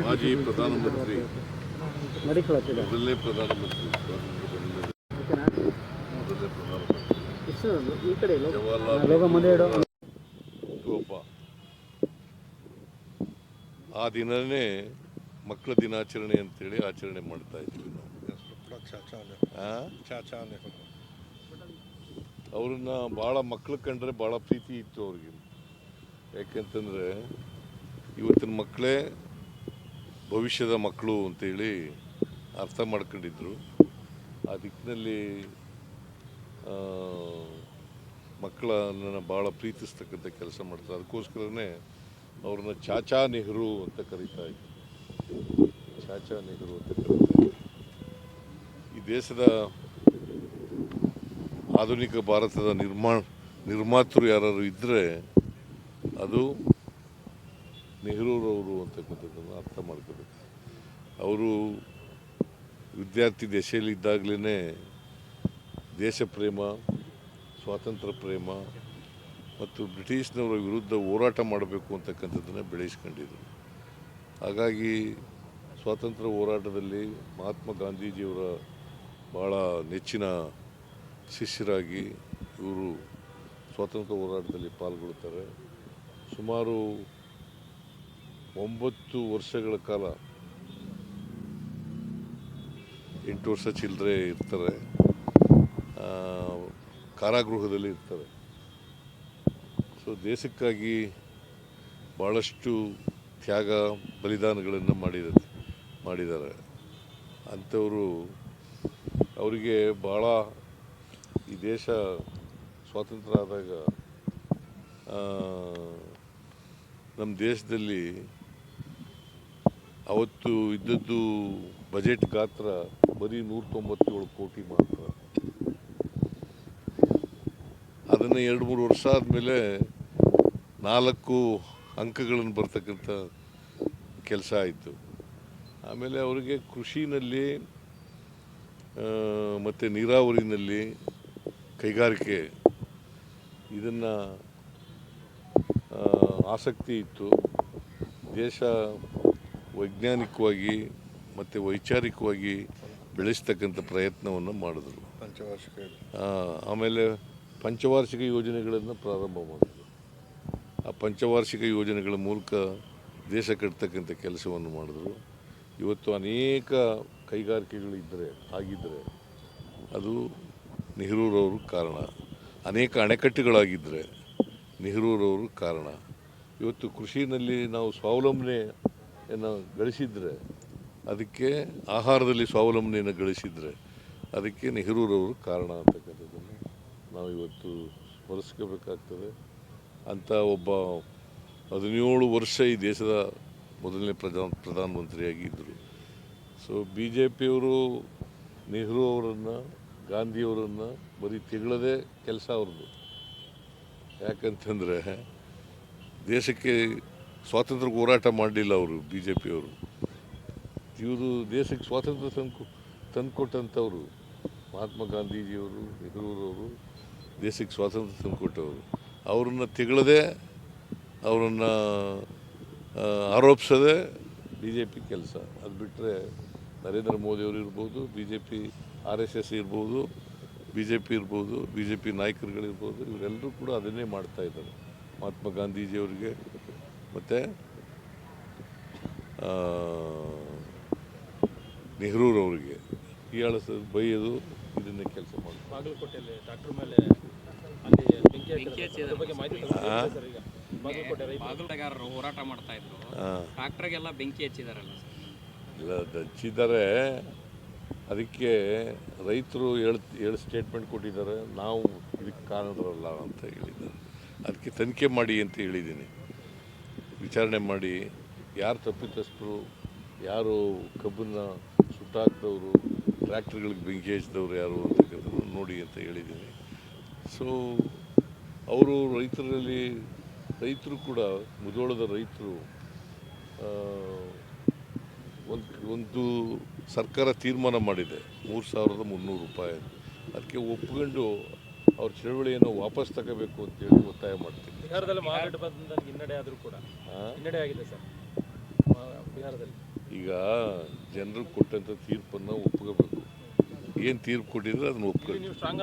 ಮಾಜಿ ಪ್ರಧಾನಮಂತ್ರಿ. ಮೊದಲನೇ ಪ್ರಧಾನಮಂತ್ರಿ. ಮೊದಲನೇ ಜವಾಹರ್ಲಾಲ್ ಆ ದಿನನೇ ಮಕ್ಕಳ ದಿನಾಚರಣೆ ಅಂತೇಳಿ ಆಚರಣೆ ಮಾಡ್ತಾ ಇದ್ವಿ ನಾವು? ಅವ್ರನ್ನ ಭಾಳ ಮಕ್ಕಳು ಕಂಡ್ರೆ ಭಾಳ ಪ್ರೀತಿ ಇತ್ತು ಅವ್ರಿಗೆ ಯಾಕೆಂತಂದರೆ ಇವತ್ತಿನ ಮಕ್ಕಳೇ ಭವಿಷ್ಯದ ಮಕ್ಕಳು ಅಂತೇಳಿ ಅರ್ಥ ಮಾಡ್ಕೊಂಡಿದ್ರು. ಆ ದಿಕ್ಕಿನಲ್ಲಿ ಮಕ್ಕಳನ್ನು ಭಾಳ ಪ್ರೀತಿಸ್ತಕ್ಕಂಥ ಕೆಲಸ ಮಾಡ್ತಾರೆ. ಅದಕ್ಕೋಸ್ಕರನೇ ಅವ್ರನ್ನ ಚಾಚಾ ನೆಹರು ಅಂತ ಕರೀತಾ ಇದ್ರು. ಚಾಚಾ ನೆಹರು ಅಂತ ಕರೀತಾ ಈ ದೇಶದ ಆಧುನಿಕ ಭಾರತದ ನಿರ್ಮಾಣ ನಿರ್ಮಾತೃ ಯಾರು ಇದ್ದರೆ ಅದು ನೆಹರೂರವರು ಅಂತಕ್ಕಂಥದ್ದನ್ನು ಅರ್ಥ ಮಾಡ್ಕೋಬೇಕು. ಅವರು ವಿದ್ಯಾರ್ಥಿ ದೆಸೆಯಲ್ಲಿದ್ದಾಗಲೇ ದೇಶ ಪ್ರೇಮ ಸ್ವಾತಂತ್ರ್ಯ ಪ್ರೇಮ ಮತ್ತು ಬ್ರಿಟಿಷ್ನವರ ವಿರುದ್ಧ ಹೋರಾಟ ಮಾಡಬೇಕು ಅಂತಕ್ಕಂಥದ್ದನ್ನು ಬೆಳೆಸ್ಕೊಂಡಿದ್ರು. ಹಾಗಾಗಿ ಸ್ವಾತಂತ್ರ್ಯ ಹೋರಾಟದಲ್ಲಿ ಮಹಾತ್ಮ ಗಾಂಧೀಜಿಯವರ ಭಾಳ ನೆಚ್ಚಿನ ಶಿಷ್ಯರಾಗಿ ಇವರು ಸ್ವಾತಂತ್ರ್ಯ ಹೋರಾಟದಲ್ಲಿ ಪಾಲ್ಗೊಳ್ತಾರೆ. ಸುಮಾರು ಒಂಬತ್ತು ವರ್ಷಗಳ ಕಾಲ ಎಂಟು ವರ್ಷ ಚಿಲ್ಲರೆ ಇರ್ತಾರೆ. ಕಾರಾಗೃಹದಲ್ಲಿ ಇರ್ತಾರೆ. ಸೊ ದೇಶಕ್ಕಾಗಿ ಭಾಳಷ್ಟು ತ್ಯಾಗ, ಬಲಿದಾನಗಳನ್ನು ಮಾಡಿದ, ಮಾಡಿದ್ದಾರೆ. ಅಂಥವರು ಅವರಿಗೆ ಭಾಳ ಈ ದೇಶ ಸ್ವಾತಂತ್ರ್ಯ ಆದಾಗ ನಮ್ಮ ದೇಶದಲ್ಲಿ ಅವತ್ತು ಇದ್ದದ್ದು ಬಜೆಟ್ ಗಾತ್ರ ಬರೀ ನೂರ ತೊಂಬತ್ತೇಳು ಕೋಟಿ ಮಾತ್ರ. ಅದನ್ನು ಎರಡು ಮೂರು ವರ್ಷ ಆದಮೇಲೆ ನಾಲ್ಕು ಅಂಕಗಳನ್ನು ಬರ್ತಕ್ಕಂಥ ಕೆಲಸ ಆಯಿತು. ಆಮೇಲೆ ಅವರಿಗೆ ಕೃಷಿನಲ್ಲಿ ಮತ್ತು ನೀರಾವರಿನಲ್ಲಿ ಕೈಗಾರಿಕೆ, ಇದನ್ನು ಆಸಕ್ತಿ ಇತ್ತು. ದೇಶ ವೈಜ್ಞಾನಿಕವಾಗಿ ಮತ್ತು ವೈಚಾರಿಕವಾಗಿ ಬೆಳೆಸ್ತಕ್ಕಂಥ ಪ್ರಯತ್ನವನ್ನು ಮಾಡಿದ್ರು. ಪಂಚವಾರ್ಷಿಕ ಆಮೇಲೆ ಪಂಚವಾರ್ಷಿಕ ಯೋಜನೆಗಳನ್ನು ಪ್ರಾರಂಭ ಮಾಡಿದ್ರು. ಆ ಪಂಚವಾರ್ಷಿಕ ಯೋಜನೆಗಳ ಮೂಲಕ ದೇಶ ಕಟ್ತಕ್ಕಂಥ ಕೆಲಸವನ್ನು ಮಾಡಿದ್ರು. ಇವತ್ತು ಅನೇಕ ಕೈಗಾರಿಕೆಗಳಿದ್ದರೆ ಆಗಿದ್ದರೆ ಅದು ನೆಹರೂರವರು ಕಾರಣ. ಅನೇಕ ಅಣೆಕಟ್ಟುಗಳಾಗಿದ್ದರೆ ನೆಹರೂರವರು ಕಾರಣ. ಇವತ್ತು ಕೃಷಿನಲ್ಲಿ ನಾವು ಸ್ವಾವಲಂಬನೆಯನ್ನು ಗಳಿಸಿದರೆ, ಅದಕ್ಕೆ ಆಹಾರದಲ್ಲಿ ಸ್ವಾವಲಂಬನೆಯನ್ನು ಗಳಿಸಿದರೆ ಅದಕ್ಕೆ ನೆಹರೂರವರು ಕಾರಣ ಅಂತಕ್ಕಂಥದ್ದನ್ನು ನಾವು ಇವತ್ತು ಸ್ಮರಿಸ್ಕೋಬೇಕಾಗ್ತದೆ. ಅಂಥ ಒಬ್ಬ ಹದಿನೇಳು ವರ್ಷ ಈ ದೇಶದ ಮೊದಲನೇ ಪ್ರಧಾನ, ಪ್ರಧಾನಮಂತ್ರಿಯಾಗಿದ್ದರು. ಸೊ ಬಿ ಜೆ ಪಿಯವರು ನೆಹರು ಅವರನ್ನು ಗಾಂಧಿಯವರನ್ನು ಬರೀ ತಿಗಳದೇ ಕೆಲಸ ಅವ್ರದ್ದು. ಯಾಕಂತಂದರೆ ದೇಶಕ್ಕೆ ಸ್ವಾತಂತ್ರ್ಯ ಹೋರಾಟ ಮಾಡಲಿಲ್ಲ ಅವರು ಬಿ ಜೆ ಪಿಯವರು ಇವರು ದೇಶಕ್ಕೆ ಸ್ವಾತಂತ್ರ್ಯ ತಂದು ತಂದುಕೊಟ್ಟಂಥವ್ರು. ಮಹಾತ್ಮ ಗಾಂಧೀಜಿಯವರು, ನೆಹರೂರವರು ದೇಶಕ್ಕೆ ಸ್ವಾತಂತ್ರ್ಯ ತಂದುಕೊಟ್ಟವರು. ಅವರನ್ನು ತಿಗಳದೆ, ಅವರನ್ನು ಆರೋಪಿಸದೆ ಬಿ ಜೆ ಪಿ ಕೆಲಸ. ಅದು ಬಿಟ್ಟರೆ ನರೇಂದ್ರ ಮೋದಿಯವರು ಇರ್ಬೋದು B J P R S S ಇರ್ಬೋದು ಬಿ ಜೆ ಪಿ ಇರ್ಬೋದು ಬಿ ಜೆ ಪಿ ನಾಯಕರುಗಳಿರ್ಬೋದು, ಇವರೆಲ್ಲರೂ ಕೂಡ ಅದನ್ನೇ ಮಾಡ್ತಾ ಇದ್ದಾರೆ. ಮಹಾತ್ಮ ಗಾಂಧೀಜಿಯವರಿಗೆ ಮತ್ತು ನೆಹರೂರವರಿಗೆ ಹೀಯಾಳಿಸೋದು ಬೈಯೋದು ಇದನ್ನೇ ಕೆಲಸ ಬಾಗಲಕೋಟೆಗಾರರು ಹೋರಾಟ ಮಾಡ್ತಾ ಇದ್ರು. ಹಾಂ ಟ್ರಾಕ್ಟರ್ಗೆಲ್ಲ ಬೆಂಕಿ ಹಚ್ಚಿದಾರಲ್ಲ ಇಲ್ಲ ಹಚ್ಚಿದ್ದಾರೆ. ಅದಕ್ಕೆ ರೈತರು ಹೇಳಿ ಹೇಳಿ ಸ್ಟೇಟ್ಮೆಂಟ್ ಕೊಟ್ಟಿದ್ದಾರೆ. ನಾವು ಇದಕ್ಕೆ ಕಾರಣರಲ್ಲ ಅಂತ ಹೇಳಿದ್ದಾರೆ. ಅದಕ್ಕೆ ತನಿಖೆ ಮಾಡಿ ಅಂತ ಹೇಳಿದ್ದೀನಿ. ವಿಚಾರಣೆ ಮಾಡಿ ಯಾರು ತಪ್ಪಿತಸ್ಥರು, ಯಾರು ಕಬ್ಬನ್ನು ಸುಟ್ಟಾಕ್ದವರು, ಟ್ರ್ಯಾಕ್ಟರ್ಗಳಿಗೆ ಬೆಂಕಿ ಹಚ್ಚಿದವ್ರು ಯಾರು ಅಂತಕ್ಕಂಥದ್ದು ನೋಡಿ ಅಂತ ಹೇಳಿದ್ದೀನಿ. ಸೊ ಅವರು ರೈತರಲ್ಲಿ, ರೈತರು ಕೂಡ ಮುದೋಳದ ರೈತರು ಒಂದು ಒಂದು ಸರ್ಕಾರ ತೀರ್ಮಾನ ಮಾಡಿದೆ, ಮೂರು ಸಾವಿರದ ಮುನ್ನೂರು ರೂಪಾಯಿ. ಅದಕ್ಕೆ ಒಪ್ಕೊಂಡು ಅವ್ರ ಚಳುವಳಿಯನ್ನು ವಾಪಸ್ ತಗೋಬೇಕು ಅಂತೇಳಿ ಒತ್ತಾಯ ಮಾಡ್ತೀನಿ. ಬಿಹಾರದಲ್ಲಿ ಮಹಾಗಠಬಂಧನ್ ಹಿನ್ನಡೆ ಆದರೂ ಕೂಡ? ಹಿನ್ನಡೆ ಆಗಿದೆ ಸರ್. ಬಿಹಾರದಲ್ಲಿ. ಈಗ ಜನರು ಕೊಟ್ಟಂಥ ತೀರ್ಪನ್ನು ಒಪ್ಕೋಬೇಕು. ಏನು ತೀರ್ಪು ಕೊಟ್ಟಿದ್ರೆ ಅದನ್ನ ಒಪ್ಕೋಬೇಕು. ನೀವು ಸ್ಟ್ರಾಂಗ್